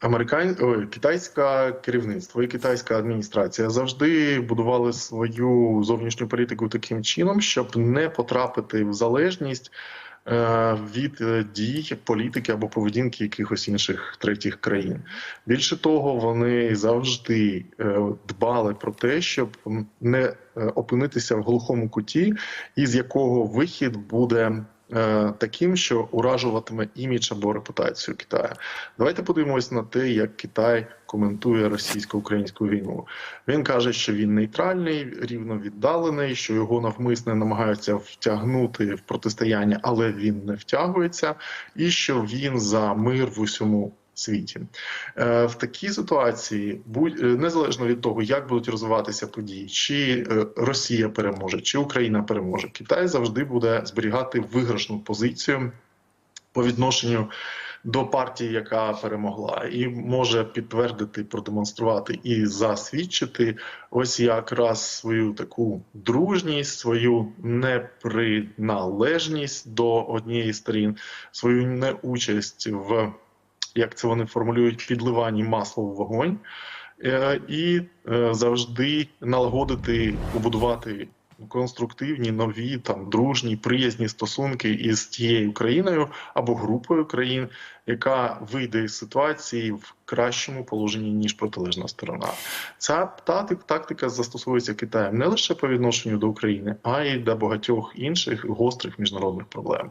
Американ... Ой, китайське керівництво і китайська адміністрація завжди будували свою зовнішню політику таким чином, щоб не потрапити в залежність е, від дій політики або поведінки якихось інших третіх країн. Більше того, вони завжди е, дбали про те, щоб не е, опинитися в глухому куті, із якого вихід буде. Е, Таким, що уражуватиме імідж або репутацію Китаю. Давайте подивимось на те, як Китай коментує російсько-українську війну. Він каже, що він нейтральний, рівно віддалений, що його навмисне намагаються втягнути в протистояння, але він не втягується, і що він за мир в усьому світі. Е, В такій ситуації, е, незалежно від того, як будуть розвиватися події, чи е, Росія переможе, чи Україна переможе, Китай завжди буде зберігати виграшну позицію по відношенню до партії, яка перемогла, і може підтвердити, продемонструвати і засвідчити ось якраз свою таку дружність, свою неприналежність до однієї сторін, свою неучасть в як це вони формулюють, підливанні масла в вогонь, е, і е, завжди налагодити, побудувати конструктивні, нові, там дружні, приязні стосунки із тією країною або групою країн, яка вийде із ситуації в кращому положенні ніж протилежна сторона. Ця тактик- тактика застосовується Китаєм не лише по відношенню до України, а й до багатьох інших гострих міжнародних проблем.